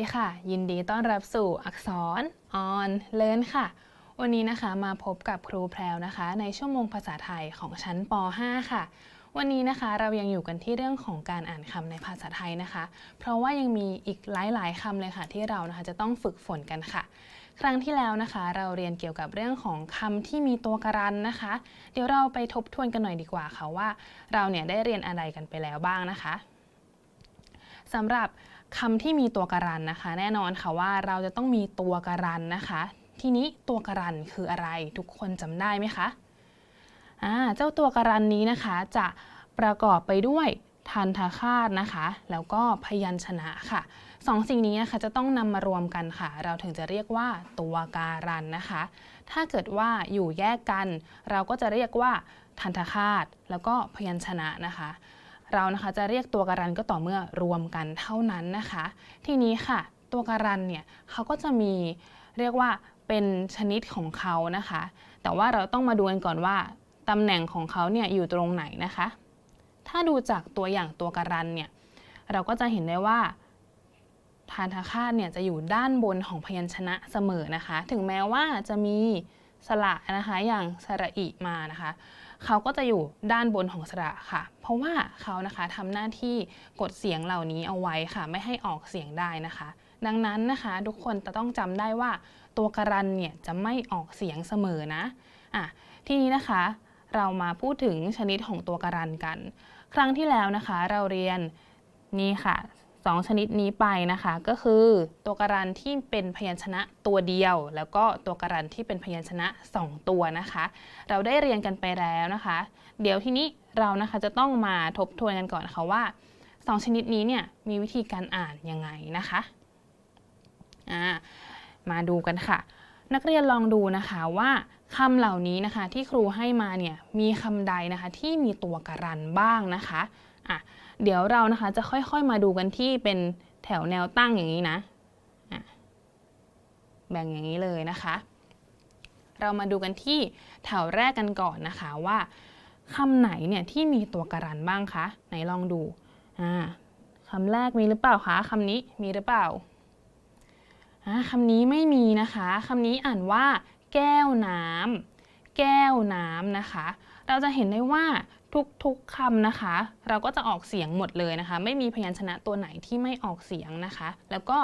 ดีค่ะ ยินดีต้อนรับสู่อักษร on learn ค่ะ วันนี้นะคะมาพบกับครูแพรวนะคะ ในชั่วโมงภาษาไทยของชั้นป .5 ค่ะ วันนี้นะคะเรายังอยู่กันที่เรื่องของการอ่านคำในภาษาไทยนะคะ เพราะว่ายังมีอีกหลายๆคำเลยค่ะ ที่เรานะคะจะต้องฝึกฝนกันค่ะ ครั้งที่แล้วนะคะ เราเรียนเกี่ยวกับเรื่องของคำที่มีตัวการันนะคะ เดี๋ยวเราไปทบทวนกันหน่อยดีกว่าค่ะว่า เราเนี่ยได้เรียนอะไรกันไปแล้วบ้างนะคะสำหรับ คำที่มีตัวการันนะคะ แน่นอนค่ะว่าเราจะต้องมีตัวการันนะคะ ทีนี้ตัวการันคืออะไร ทุกคนจำได้ไหมคะอ่าเจ้าตัวการันนี้นะคะ จะประกอบไปด้วยทันทคาตนะคะ แล้วก็พยัญชนะค่ะสองสิ่งนี้นะคะจะต้องนำมารวมกันค่ะ เราถึงจะเรียกว่าตัวการันนะคะ ถ้าเกิดว่าอยู่แยกกัน เราก็จะเรียกว่าทันทคาตแล้วก็พยัญชนะนะคะ เรานะคะจะเรียกตัวการันก็ต่อเมื่อรวมกันเท่านั้นนะคะ ทีนี้ค่ะ ตัวการันเนี่ยเขาก็จะมีเรียกว่าเป็นชนิดของเขานะคะ แต่ว่าเราต้องมาดูกันก่อนว่าตำแหน่งของเขาเนี่ยอยู่ตรงไหนนะคะ ถ้าดูจากตัวอย่างตัวการันเนี่ยเราก็จะเห็นได้ว่าทานทคาตเนี่ยจะอยู่ด้านบนของพยัญชนะเสมอนะคะ ถึงแม้ว่าจะมีสระนะคะอย่างสระอิมานะคะ เขาก็จะอยู่ด้านบนของสระค่ะ เพราะว่าเขานะคะทำหน้าที่กดเสียงเหล่านี้เอาไว้ค่ะ ไม่ให้ออกเสียงได้นะคะ ดังนั้นนะคะทุกคนจะต้องจำได้ว่า ตัวการันเนี่ยจะไม่ออกเสียงเสมอนะอะทีนี้นะคะเรามาพูดถึงชนิดของตัวการันกัน ครั้งที่แล้วนะคะ เราเรียนนี่ค่ะ สองชนิดนี้ไปนะคะ ก็คือตัวการันที่เป็นพยัญชนะตัวเดียว แล้วก็ตัวการันที่เป็นพยัญชนะ 2 ตัวนะคะ เราได้เรียนกันไปแล้วนะคะ เดี๋ยวทีนี้เรานะคะจะต้องมาทบทวนกันก่อนนะคะว่า 2 ชนิดนี้เนี่ยมีวิธีการอ่านยังไงนะคะามาดูกันค่ะ นักเรียนลองดูนะคะว่าคำเหล่านี้นะคะที่ครูให้มาเนี่ยมีคำใดนะคะที่มีตัวการันบ้างนะคะ อะเดี๋ยวเรานะคะจะค่อยๆมาดูกันที่เป็นแถวแนวตั้งอย่างนี้นะอะแบ่งอย่างนี้เลยนะคะ เรามาดูกันที่แถวแรกกันก่อนนะคะว่าคำไหนเนี่ยที่มีตัวการันบ้างคะไหนลองดูอ่าคำแรกมีหรือเปล่าคะคำนี้มีหรือเปล่าอ่าคำนี้ไม่มีนะคะคำนี้อ่านว่า แก้วน้ำแก้วน้ำนะคะ เราจะเห็นได้ว่า ทุกๆคำนะคะ เราก็จะออกเสียงหมดเลยนะคะ ไม่มีพยัญชนะตัวไหนที่ไม่ออกเสียงนะคะ แล้วก็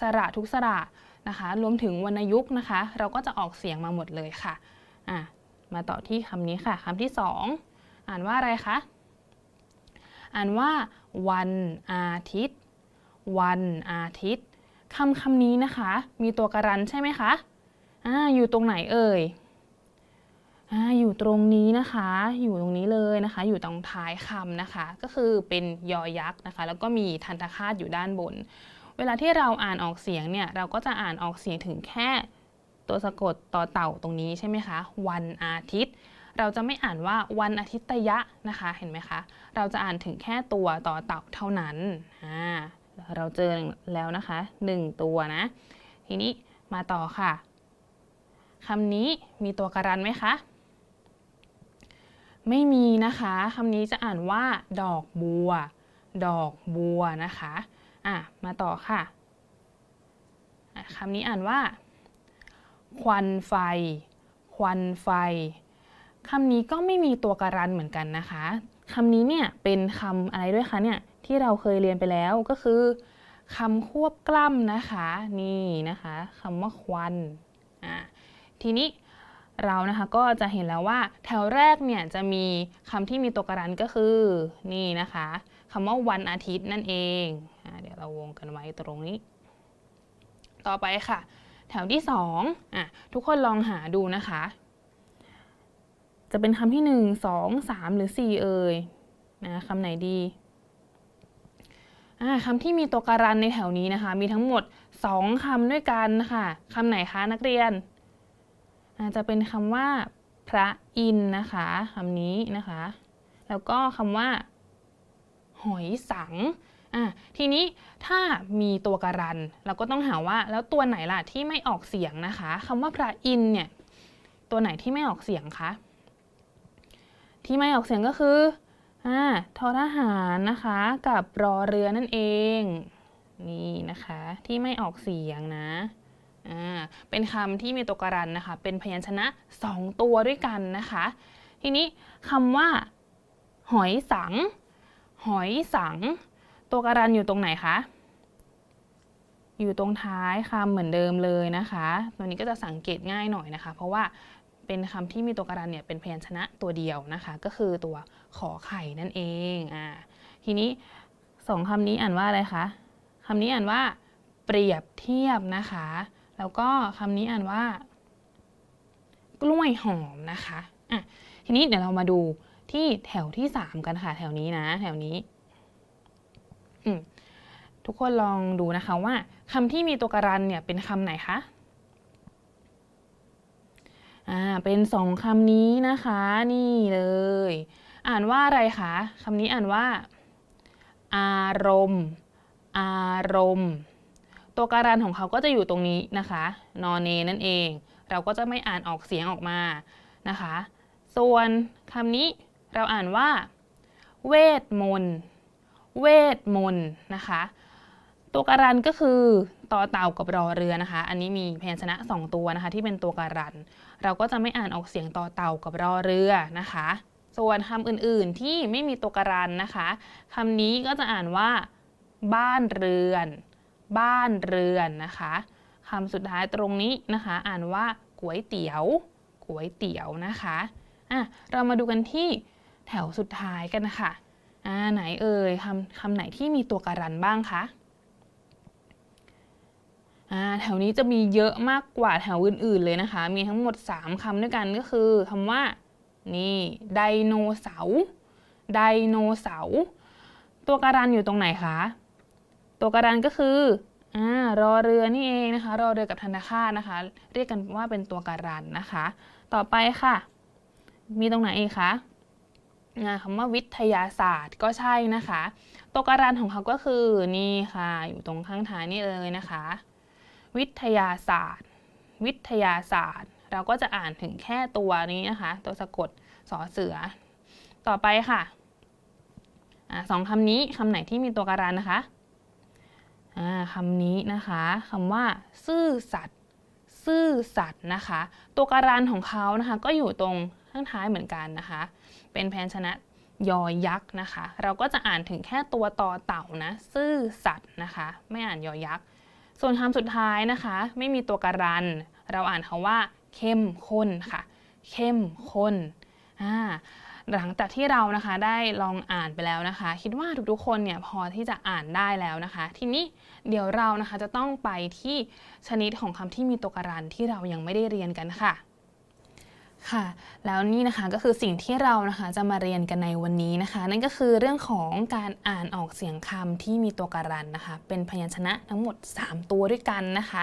สระทุกสระนะคะ รวมถึงวรรณยุกต์นะคะ เราก็จะออกเสียงมาหมดเลยค่ะอะ มาต่อที่คำนี้ค่ะคำที่สองอ่านว่าอะไรคะอ่านว่า วันอาทิตย์ วันอาทิตย์คำคำนี้นะคะ มีตัวการันใช่ไหมคะอ่าอยู่ตรงไหนเอ่ย อยู่ตรงนี้นะคะ อยู่ตรงนี้เลยนะคะ อยู่ตรงท้ายคำนะคะ ก็คือเป็นยอยักษ์นะคะ แล้วก็มีทันตคาตอยู่ด้านบน เวลาที่เราอ่านออกเสียงเนี่ยเราก็จะอ่านออกเสียงถึงแค่ตัวสะกดต่อเต่าตรงนี้ใช่ไหมคะ วันอาทิตย์ เราจะไม่อ่านว่าวันอาทิตยะนะคะ เห็นไหมคะ เราจะอ่านถึงแค่ตัวต่อเต่าเท่านั้นอ่าเราเจอแล้วนะคะหนึ่งตัวนะ ทีนี้มาต่อค่ะคำนี้มีตัวการันไหมคะ ไม่มีนะคะคำนี้จะอ่านว่า ดอกบัว ดอกบัวนะคะอะมาต่อค่ะะคำนี้อ่านว่า ควันไฟ ควันไฟคำนี้ก็ไม่มีตัวการันเหมือนกันนะคะคำนี้เนี่ยเป็นคำอะไรด้วยคะเนี่ยที่เราเคยเรียนไปแล้วก็คือคำควบกล้ำนะคะ นี่นะคะคำว่าควันอะทีนี้ เรานะคะก็จะเห็นแล้วว่าแถวแรกเนี่ยจะมีคำที่มีตัวการันก็คือนี่นะคะคำว่าวันอาทิตย์นั่นเองอเดี๋ยวเราวงกันไว้ตรงนี้ ต่อไปค่ะ แถวที่สองอะทุกคนลองหาดูนะคะ จะเป็นคำที่หนึ่งสองสามหรือสี่เอ่ยนะคำไหนดีคำที่มีตัวการันในแถวนี้นะคะ มีทั้งหมดสองคำด้วยกันนะคะคำไหนคะนักเรียน อาจจะเป็นคำว่าพระอินนะคะคำนี้นะคะ แล้วก็คำว่า หอยสังอะทีนี้ถ้ามีตัวการัน เราก็ต้องหาว่าแล้วตัวไหนล่ะที่ไม่ออกเสียงนะคะคำว่าพระอินเนี่ยตัวไหนที่ไม่ออกเสียงคะที่ไม่ออกเสียงก็คืออ่าทอทหารนะคะ กับรอเรือนั่นเอง นี่นะคะ ที่ไม่ออกเสียงนะ เป็นคำที่มีตัวการันนะคะ เป็นพยัญชนะ 2 ตัวด้วยกันนะคะ ทีนี้คำว่า หอยสัง หอยสัง ตัวการันอยู่ตรงไหนคะ อยู่ตรงท้ายคำเหมือนเดิมเลยนะคะ ตัวนี้ก็จะสังเกตง่ายหน่อยนะคะ เพราะว่าเป็นคำที่มีตัวการันเนี่ยเป็นพยัญชนะตัวเดียวนะคะ ก็คือตัวขอไข่นั่นเองอ่าทีนี้สองคำนี้อ่านว่าอะไรคะคำนี้อ่านว่า เปรียบเทียบนะคะ แล้วก็คำนี้อ่านว่า กล้วยหอมนะคะอะทีนี้เดี๋ยวเรามาดูที่แถวที่ 3 กันค่ะ แถวนี้นะ แถวนี้อืมทุกคนลองดูนะคะว่าคำที่มีตัวการันเนี่ยเป็นคำไหนคะอ่าเป็นสองคำนี้นะคะ นี่เลย อ่านว่าอะไรคะคำนี้อ่านว่า อารมณ์ อารมณ์ ตัวการันของเขาก็จะอยู่ตรงนี้นะคะนอนเนนั่นเอง เราก็จะไม่อ่านออกเสียงออกมานะคะ ส่วนคำนี้เราอ่านว่า เวทมนต์เวทมนต์นะคะ ตัวการันก็คือต่อเต่ากับรอเรือนะคะ อันนี้มีพยัญชนะ 2 ตัวนะคะ ที่เป็นตัวการัน เราก็จะไม่อ่านออกเสียงต่อเต่ากับรอเรือนะคะ ส่วนคำอื่นๆที่ไม่มีตัวการันนะคะคำนี้ก็จะอ่านว่า บ้านเรือน บ้านเรือนนะคะคำสุดท้ายตรงนี้นะคะ อ่านว่าก๋วยเตี๋ยวก๋วยเตี๋ยวนะคะอะเรามาดูกันที่แถวสุดท้ายกันนะคะอ่าไหนเอ่ยคำคำไหนที่มีตัวการันบ้างคะอ่าแถวนี้จะมีเยอะมากกว่าแถวอื่นๆเลยนะคะ มีทั้งหมด 3คำด้วยกันก็คือคำว่า นี่ไดโนเสาร์ไดโนเสาร์ตัวการันอยู่ตรงไหนคะ ตัวการันก็คืออ่ารอเรือนี่เองนะคะ รอเรือกับธนาคารนะคะ เรียกกันว่าเป็นตัวการันนะคะ ต่อไปค่ะ มีตรงไหนอีกคะคำว่าวิทยาศาสตร์ก็ใช่นะคะ ตัวการันของเขาก็คือนี่ค่ะ อยู่ตรงข้างท้ายนี่เลยนะคะ วิทยาศาสตร์ วิทยาศาสตร์ เราก็จะอ่านถึงแค่ตัวนี้นะคะ ตัวสะกดสอเสือ ต่อไปค่ะอสองคำนี้คำไหนที่มีตัวการันนะคะ คำนี้นะคะคำว่า ซื่อสัตย์ซื่อสัตย์นะคะ ตัวการันของเขานะคะก็อยู่ตรงข้างท้ายเหมือนกันนะคะ เป็นแพยัญชนะยอยักษ์นะคะ เราก็จะอ่านถึงแค่ตัวต่อเต่านะ ซื่อสัตย์นะคะ ไม่อ่านยอยักษ์ ส่วนคำสุดท้ายนะคะ ไม่มีตัวการัน เราอ่านคำว่า เข้มข้นค่ะ เข้มข้นอ่า หลังจากที่เรานะคะได้ลองอ่านไปแล้วนะคะ คิดว่าทุกๆคนเนี่ยพอที่จะอ่านได้แล้วนะคะ ทีนี้เดี๋ยวเรานะคะจะต้องไปที่ชนิดของคำที่มีตัวการันที่เรายังไม่ได้เรียนกันค่ะค่ะแล้วนี่นะคะก็คือสิ่งที่เรานะคะจะมาเรียนกันในวันนี้นะคะ นั่นก็คือเรื่องของการอ่านออกเสียงคำที่มีตัวการันนะคะ เป็นพยัญชนะทั้งหมด 3 ตัวด้วยกันนะคะ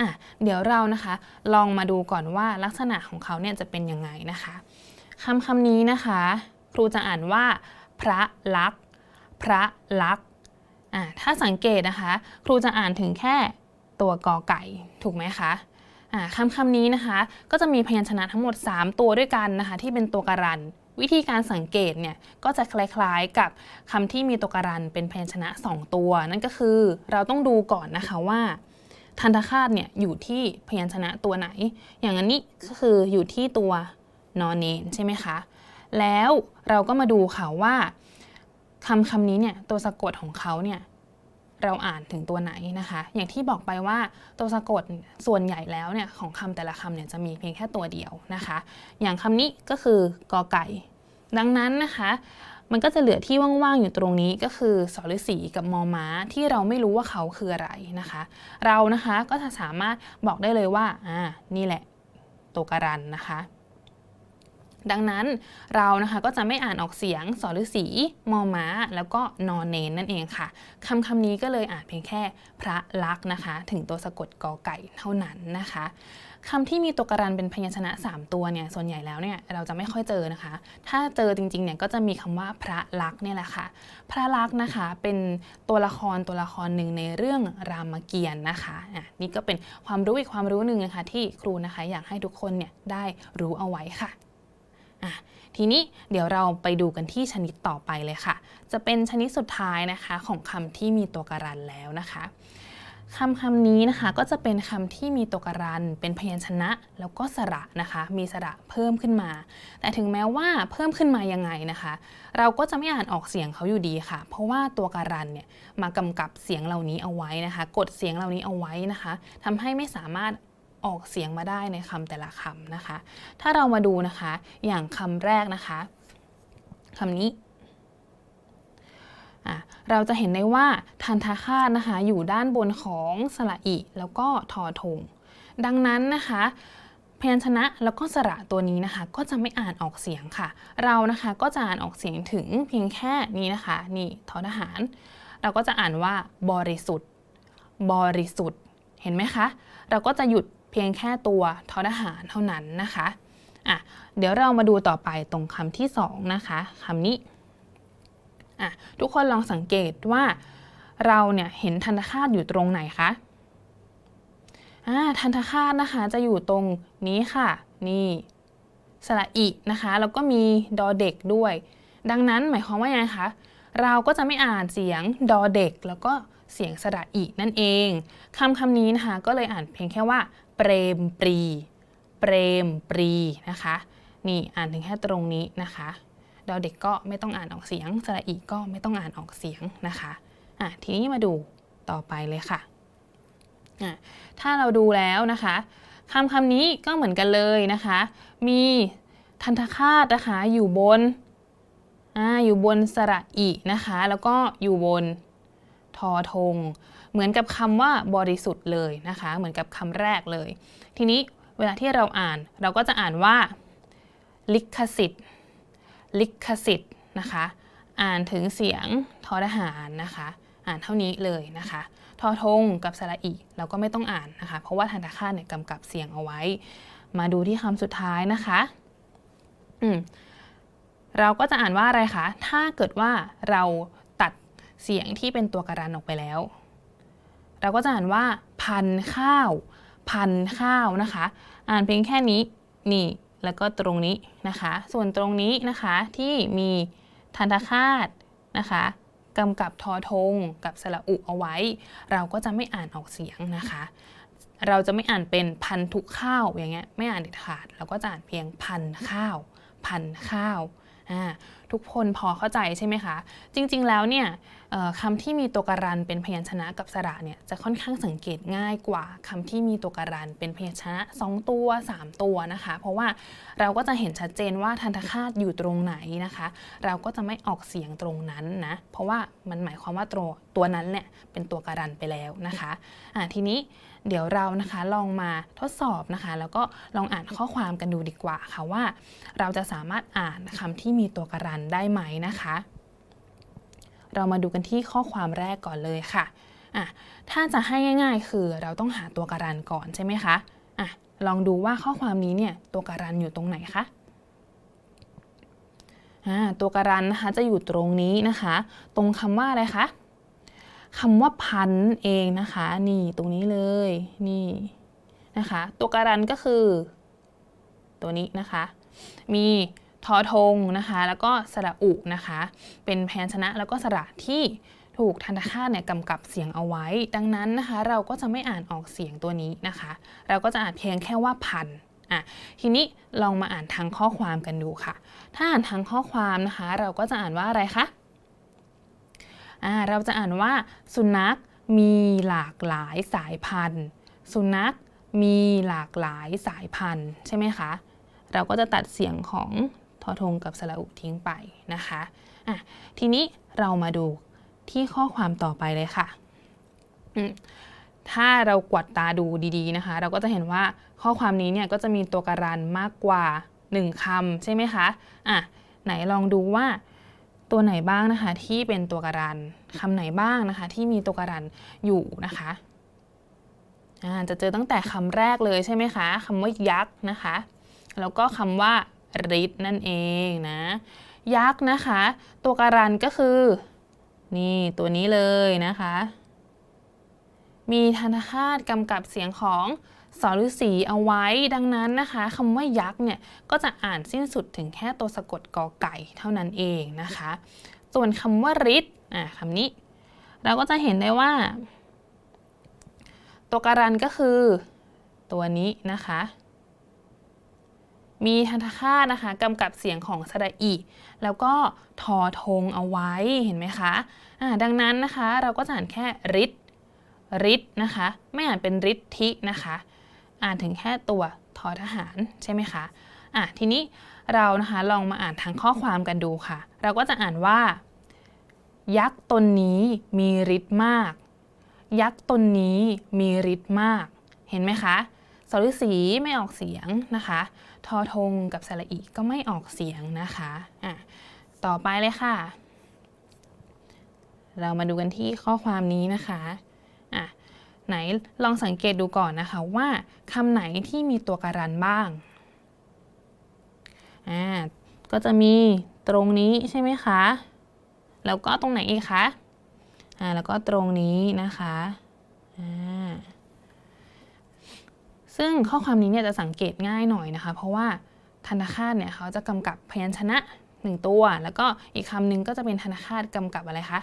อะเดี๋ยวเรานะคะลองมาดูก่อนว่าลักษณะของเขาเนี่ยจะเป็นยังไงนะคะ คำคำนี้นะคะ ครูจะอ่านว่า พระลักษ์พระลักษณ์อ่าถ้าสังเกตนะคะ ครูจะอ่านถึงแค่ตัวกอไก่ถูกไหมคะอ่าคำคำนี้นะคะ ก็จะมีพยัญชนะทั้งหมด 3 ตัวด้วยกันนะคะ ที่เป็นตัวการัน วิธีการสังเกตเนี่ยก็จะคล้ายๆกับคำที่มีตัวการันเป็นพยัญชนะ 2 ตัว นั่นก็คือเราต้องดูก่อนนะคะว่า ทันตคาตเนี่ยอยู่ที่พยัญชนะตัวไหน อย่างอันนี้ก็คืออยู่ที่ตัว นอนเนนใช่ไหมคะ แล้วเราก็มาดูค่ะว่าคำคำนี้เนี่ยตัวสะกดของเขาเนี่ยเราอ่านถึงตัวไหนนะคะ อย่างที่บอกไปว่าตัวสะกดส่วนใหญ่แล้วเนี่ยของคำแต่ละคำเนี่ยจะมีเพียงแค่ตัวเดียวนะคะ อย่างคำนี้ก็คือกอไก่ ดังนั้นนะคะ มันก็จะเหลือที่ว่างๆอยู่ตรงนี้ก็คือสฤษีกับมอม้าที่เราไม่รู้ว่าเขาคืออะไรนะคะ เรานะคะก็จะสามารถบอกได้เลยว่าอ่านี่แหละตัวการันนะคะ ดังนั้นเรานะคะก็จะไม่อ่านออกเสียงสอฤษีมอม้า แล้วก็นอนเนนนั่นเองค่ะคำคำนี้ก็เลยอ่านเพียงแค่พระลักษณ์นะคะ ถึงตัวสะกดกอไก่เท่านั้นนะคะคำที่มีตัวกรันเป็นพยัญชนะ 3 ตัวเนี่ยส่วนใหญ่แล้วเนี่ยเราจะไม่ค่อยเจอนะคะ ถ้าเจอจริงๆเนี่ยก็จะมีคำว่าพระลักษณ์เนี่ยแหละค่ะ พระลักษณ์นะคะเป็นตัวละครตัวละครหนึ่งในเรื่องรามเกียรติ์นะคะอะนี่ก็เป็นความรู้อีกความรู้หนึ่งนะคะที่ครูนะคะอยากให้ทุกคนเนี่ยได้รู้เอาไว้ค่ะ อะทีนี้เดี๋ยวเราไปดูกันที่ชนิดต่อไปเลยค่ะ จะเป็นชนิดสุดท้ายนะคะของคำที่มีตัวการันแล้วนะคะคำคำนี้นะคะก็จะเป็นคำที่มีตัวการัน เป็นพยัญชนะ แล้วก็สระนะคะ มีสระเพิ่มขึ้นมา แต่ถึงแม้ว่าเพิ่มขึ้นมายังไงนะคะ เราก็จะไม่อ่านออกเสียงเขาอยู่ดีค่ะ เพราะว่าตัวการันเนี่ยมากำกับเสียงเหล่านี้เอาไว้นะคะ กดเสียงเหล่านี้เอาไว้นะคะทำให้ไม่สามารถ ออกเสียงมาได้ในคำแต่ละคำนะคะ ถ้าเรามาดูนะคะ อย่างคำแรกนะคะคำนี้ เราจะเห็นได้ว่าทันทาคาตนะคะ อยู่ด้านบนของสระอิ แล้วก็ทอทง ดังนั้นนะคะพยัญชนะแล้วก็สระตัวนี้นะคะ ก็จะไม่อ่านออกเสียงค่ะ เรานะคะก็จะอ่านออกเสียงถึงเพียงแค่นี้นะคะ นี่ทอทหาร เราก็จะอ่านว่าบริสุทธิ์ บริสุทธิ์ เห็นไหมคะ เราก็จะหยุด เพียงแค่ตัวทอทหารเท่านั้นนะคะอะเดี๋ยวเรามาดูต่อไปตรงคำที่สองนะคะคำนี้อะทุกคนลองสังเกตว่า เราเนี่ยเห็นทันตคาตอยู่ตรงไหนคะอ่าทันตคาตนะคะจะอยู่ตรงนี้ค่ะ นี่สระอินะคะแล้วก็มีดอเด็กด้วย ดังนั้นหมายความว่าไงคะเราก็จะไม่อ่านเสียงดอเด็ก แล้วก็เสียงสระอินั่นเองคำคำนี้นะคะก็เลยอ่านเพียงแค่ว่า เปรมปรี เปรมปรีนะคะ นี่อ่านถึงแค่ตรงนี้นะคะดอเด็กก็ไม่ต้องอ่านออกเสียงสระอีก็ไม่ต้องอ่านออกเสียงนะคะอะทีนี้มาดูต่อไปเลยค่ะอะถ้าเราดูแล้วนะคะคำคำนี้ก็เหมือนกันเลยนะคะ มีทันทคาตนะคะอยู่บนอ่าอยู่บนสระอีนะคะ แล้วก็อยู่บนทอทง เหมือนกับคำว่าบริสุทธิ์เลยนะคะ เหมือนกับคำแรกเลย ทีนี้เวลาที่เราอ่านเราก็จะอ่านว่า ลิขสิทธิ์ ลิขสิทธิ์นะคะ อ่านถึงเสียงทอทหารนะคะ อ่านเท่านี้เลยนะคะทอทงกับสระอีเราก็ไม่ต้องอ่านนะคะ เพราะว่าทันตคาตเนี่ยกำกับเสียงเอาไว้ มาดูที่คำสุดท้ายนะคะอืมเราก็จะอ่านว่าอะไรคะ ถ้าเกิดว่าเราตัดเสียงที่เป็นตัวการันออกไปแล้ว เราก็จะอ่านว่า พันข้าว พันข้าวนะคะ อ่านเพียงแค่นี้นี่แล้วก็ตรงนี้นะคะ ส่วนตรงนี้นะคะที่มีทันตคาตนะคะกำกับทอทงกับสระอุเอาไว้ เราก็จะไม่อ่านออกเสียงนะคะ เราจะไม่อ่านเป็นพันทุกข้าวอย่างเงี้ยไม่อ่านเด็ดขาด เราก็จะอ่านเพียงพันข้าว พันข้าวทุกคนพอเข้าใจใช่ไหมคะ จริง ๆ แล้วเนี่ย คำที่มีตัวการันเป็นพยัญชนะกับสระเนี่ยจะค่อนข้างสังเกตง่ายกว่าคำที่มีตัวการันเป็นพยัญชนะ 2 ตัว 3 ตัวนะคะ เพราะว่าเราก็จะเห็นชัดเจนว่าทันตคาตอยู่ตรงไหนนะคะ เราก็จะไม่ออกเสียงตรงนั้นนะเพราะว่ามันหมายความว่าตัวตัวนั้นเนี่ยเป็นตัวการันไปแล้วนะคะอ่าทีนี้เดี๋ยวเรานะคะลองมาทดสอบนะคะ แล้วก็ลองอ่านข้อความกันดูดีกว่าค่ะว่า เราจะสามารถอ่านคำที่มีตัวการันได้ไหมนะคะ เรามาดูกันที่ข้อความแรกก่อนเลยค่ะอะถ้าจะให้ง่ายๆ คือเราต้องหาตัวการันก่อนใช่ไหมคะอะลองดูว่าข้อความนี้เนี่ยตัวการันอยู่ตรงไหนคะอ่าตัวการันนะคะจะอยู่ตรงนี้นะคะ ตรงคำว่าอะไรคะคำว่าพันเองนะคะ นี่ตรงนี้เลยนี่นะคะ ตัวการันก็คือ ตัวนี้นะคะ มี ทอทงนะคะ แล้วก็สระอุนะคะ เป็นพยัญชนะแล้วก็สระที่ถูกทันตคาตเนี่ยกำกับเสียงเอาไว้ ดังนั้นนะคะ เราก็จะไม่อ่านออกเสียงตัวนี้นะคะ เราก็จะอ่านเพียงแค่ว่าพันอะทีนี้ลองมาอ่านทางข้อความกันดูค่ะ ถ้าอ่านทางข้อความนะคะ เราก็จะอ่านว่าอะไรคะอ่าเราจะอ่านว่า สุนัขมีหลากหลายสายพันธุ์ สุนัขมีหลากหลายสายพันธุ์ใช่ไหมคะ เราก็จะตัดเสียงของ ทอทงกับสระอุทิ้งไปนะคะอะทีนี้เรามาดูที่ข้อความต่อไปเลยค่ะ ถ้าเรากวดตาดูดีๆนะคะ เราก็จะเห็นว่าข้อความนี้เนี่ยก็จะมีตัวการันมากกว่า 1คำใช่ไหมคะอะไหนลองดูว่าตัวไหนบ้างนะคะที่เป็นตัวการันคำไหนบ้างนะคะ ที่มีตัวการันอยู่นะคะอ่าจะเจอตั้งแต่คำแรกเลยใช่ไหมคะคำว่ายักษ์นะคะ แล้วก็คำว่า ฤทธิ์นั่นเองนะ ยักษ์นะคะ ตัวการันก็คือ นี่ตัวนี้เลยนะคะ มีธนคาตกำกับเสียงของสอฤาษีเอาไว้ดังนั้นนะคะคำว่ายักษ์เนี่ยก็จะอ่านสิ้นสุดถึงแค่ตัวสะกดกอไก่เท่านั้นเองนะคะ ส่วนคำว่าฤทธิ์อะคำนี้ เราก็จะเห็นได้ว่า ตัวการันก็คือ ตัวนี้นะคะ มีทันตคาตนะคะกำกับเสียงของสระอีแล้วก็ทอทงเอาไว้เห็นไหมคะอ่าดังนั้นนะคะเราก็จะอ่านแค่ฤทธิ์ฤทธิ์นะคะ ไม่อ่านเป็นฤทธินะคะ อ่านถึงแค่ตัวทอทหารใช่ไหมคะอะทีนี้เรานะคะลองมาอ่านทางข้อความกันดูค่ะ เราก็จะอ่านว่า ยักษ์ตนนี้มีฤทธิ์มาก ยักษ์ตนนี้มีฤทธิ์มาก เห็นไหมคะสฤษีไม่ออกเสียงนะคะ ทอทงกับสระอีก็ไม่ออกเสียงนะคะอะต่อไปเลยค่ะ เรามาดูกันที่ข้อความนี้นะคะอะไหนลองสังเกตดูก่อนนะคะว่าคำไหนที่มีตัวการันบ้างอ่าก็จะมีตรงนี้ใช่ไหมคะ แล้วก็ตรงไหนอีกคะอ่าแล้วก็ตรงนี้นะคะอ่า ซึ่งข้อความนี้เนี่ยจะสังเกตง่ายหน่อยนะคะ เพราะว่าธนาคารเนี่ยเขาจะกำกับพยัญชนะหนึ่งตัว แล้วก็อีกคำหนึ่งก็จะเป็นธนาคารกำกับอะไรคะ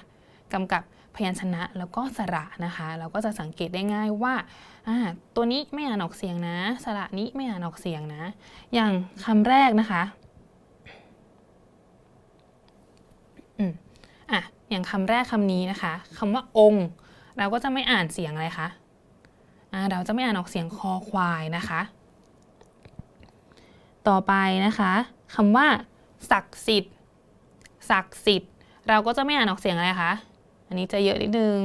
กำกับพยัญชนะแล้วก็สระนะคะ เราก็จะสังเกตได้ง่ายว่าตัวนี้ไม่อ่านออกเสียงนะ สระนี้ไม่อ่านออกเสียงนะ อย่างคำแรกนะคะอะอย่างคำแรกคำนี้นะคะคำว่าองค์ เราก็จะไม่อ่านเสียงอะไรคะ เราจะไม่อ่านออกเสียงคอควายนะคะ ต่อไปนะคะคำว่าศักดิ์สิทธิ์ศักดิ์สิทธิ์ เราก็จะไม่อ่านออกเสียงอะไรคะ อันนี้จะเยอะนิดนึง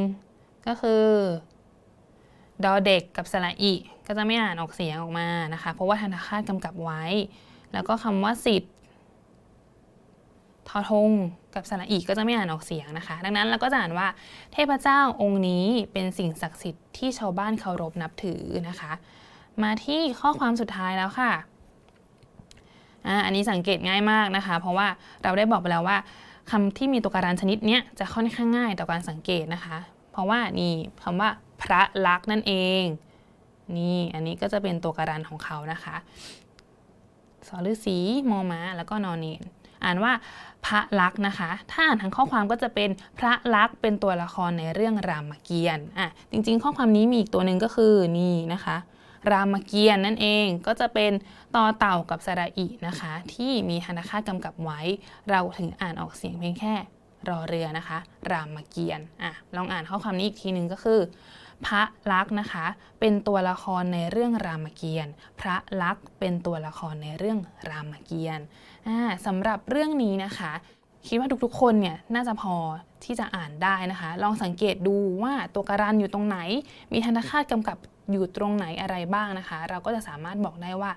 ก็คือดอเด็กกับสระอีก็จะไม่อ่านออกเสียงออกมานะคะ เพราะว่าธนาคารกำกับไว้ แล้วก็คำว่าสิทธิ์ ทอทงกับสระอีก็จะไม่อ่านออกเสียงนะคะ ดังนั้นเราก็จะอ่านว่าเทพเจ้าองค์นี้เป็นสิ่งศักดิ์สิทธิ์ที่ชาวบ้านเคารพนับถือนะคะ มาที่ข้อความสุดท้ายแล้วค่ะอันนี้สังเกตง่ายมากนะคะ เพราะว่าเราได้บอกไปแล้วว่าคำที่มีตัวการันชนิดนี้จะค่อนข้างง่ายต่อการสังเกตนะคะ เพราะว่านี่คำว่าพระลักษณ์นั่นเอง นี่อันนี้ก็จะเป็นตัวการันของเขานะคะสอฤษีมอม้าแล้วก็นอนเนน อ่านว่าพระลักษ์นะคะ ถ้าอ่านทางข้อความก็จะเป็นพระลักษ์เป็นตัวละครในเรื่องรามเกียรติ์อะจริงๆ ข้อความนี้มีอีกตัวหนึ่งก็คือนี่นะคะ รามเกียรติ์นั่นเองก็จะเป็นต่อเต่ากับสระอีนะคะ ที่มีธนาคากำกับไว้ เราถึงอ่านออกเสียงเพียงแค่รอเรือนะคะ รามเกียรติ์อะลองอ่านข้อความนี้อีกทีหนึ่งก็คือ พระลักษณ์นะคะ เป็นตัวละครในเรื่องรามเกียรติ์พระลักษณ์เป็นตัวละครในเรื่องรามเกียรติ์สำหรับเรื่องนี้นะคะ คิดว่าทุกๆคนเนี่ยน่าจะพอที่จะอ่านได้นะคะ ลองสังเกตดูว่าตัวการันอยู่ตรงไหน มีธนาคารกำกับอยู่ตรงไหนอะไรบ้างนะคะ เราก็จะสามารถบอกได้ว่า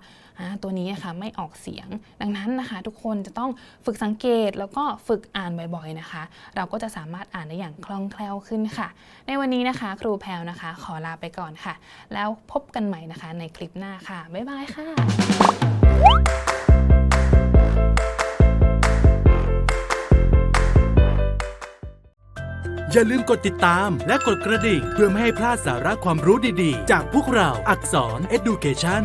ตัวนี้นะคะไม่ออกเสียง ดังนั้นนะคะ ทุกคนจะต้องฝึกสังเกตแล้วก็ฝึกอ่านบ่อยๆนะคะ เราก็จะสามารถอ่านได้อย่างคล่องแคล่วขึ้นค่ะ ในวันนี้นะคะ ครูแพลวนะคะ ขอลาไปก่อนค่ะ แล้วพบกันใหม่นะคะ ในคลิปหน้าค่ะ บ๊ายบายค่ะอย่าลืมกดติดตามและกดกระดิ่ง เพื่อไม่ให้พลาดสาระความรู้ดีๆ จากพวกเราอักษร Education